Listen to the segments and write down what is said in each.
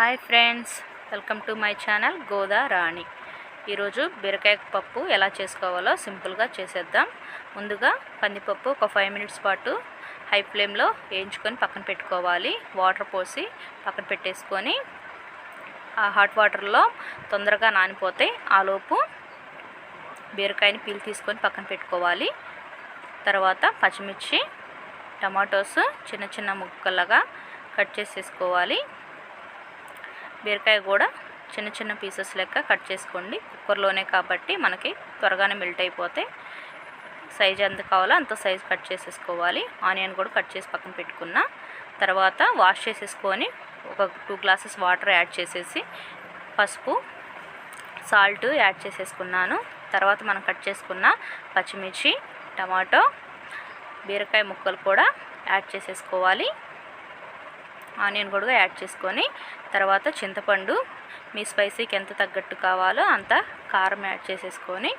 Hi friends welcome to my channel Goda Rani. ఈరోజు బీరకాయ పప్పు ఎలా చేసుకోవాలో సింపుల్గా చేసేద్దాం. ముందుగా కందిపప్పు ఒక ఫైవ్ మినిట్స్ పాటు హై ఫ్లేమ్లో వేయించుకొని పక్కన పెట్టుకోవాలి. వాటర్ పోసి పక్కన పెట్టేసుకొని ఆ హాట్ వాటర్లో తొందరగా నానిపోతాయి ఆలోపు బీరకాయని పీల్ తీసుకొని పక్కన పెట్టుకోవాలి. తర్వాత పచ్చిమిర్చి టమాటోస్ చిన్న చిన్న ముక్కలుగా కట్ చేసేసుకోవాలి. బీరకాయ కూడా చిన్న చిన్న పీసెస్ లెక్క కట్ చేసుకోండి. కుక్కర్లోనే కాబట్టి మనకి త్వరగానే మెల్ట్ అయిపోతే సైజ్ ఎంత కావాలో అంత సైజ్ కట్ చేసేసుకోవాలి. ఆనియన్ కూడా కట్ చేసి పక్కన పెట్టుకున్న. తర్వాత వాష్ చేసేసుకొని ఒక టూ గ్లాసెస్ వాటర్ యాడ్ చేసేసి పసుపు సాల్ట్ యాడ్ చేసేసుకున్నాను. తర్వాత మనం కట్ చేసుకున్న పచ్చిమిర్చి టమాటో బీరకాయ ముక్కలు కూడా యాడ్ చేసేసుకోవాలి. ఆనియన్ కూడా యాడ్ చేసుకొని తర్వాత చింతపండు మీ స్పైసీకి ఎంత తగ్గట్టు కావాలో అంత కారం యాడ్ చేసేసుకొని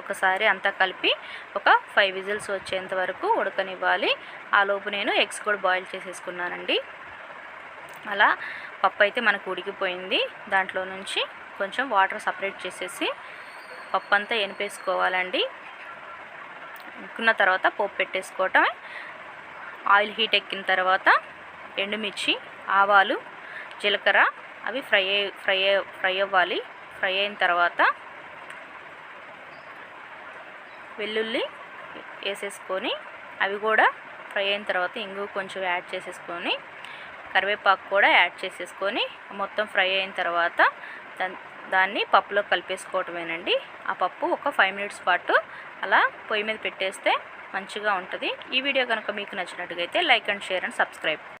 ఒకసారి అంతా కలిపి ఒక ఫైవ్ విజిల్స్ వచ్చేంత వరకు ఉడకనివ్వాలి. ఆ లోపు నేను ఎగ్స్ కూడా బాయిల్ చేసేసుకున్నానండి. అలా పప్పు అయితే మనకు ఉడికిపోయింది. దాంట్లో నుంచి కొంచెం వాటర్ సపరేట్ చేసేసి పప్పు అంతా ఎనిపేసుకోవాలండి. ఉక్కున్న తర్వాత పోపు పెట్టేసుకోవటమే. ఆయిల్ హీట్ ఎక్కిన తర్వాత ఎండుమిర్చి ఆవాలు జీలకర్ర అవి ఫ్రై ఫ్రై ఫ్రై అవ్వాలి. ఫ్రై అయిన తర్వాత వెల్లుల్లి వేసేసుకొని అవి కూడా ఫ్రై అయిన తర్వాత ఇంగు కొంచెం యాడ్ చేసేసుకొని కరివేపాకు కూడా యాడ్ చేసేసుకొని మొత్తం ఫ్రై అయిన తర్వాత దాన్ని పప్పులో కలిపేసుకోవటమేనండి. ఆ పప్పు ఒక ఫైవ్ మినిట్స్ పాటు అలా పొయ్యి మీద పెట్టేస్తే మంచిగా ఉంటుంది. ఈ వీడియో కనుక మీకు నచ్చినట్టుగా అయితే like and share and subscribe.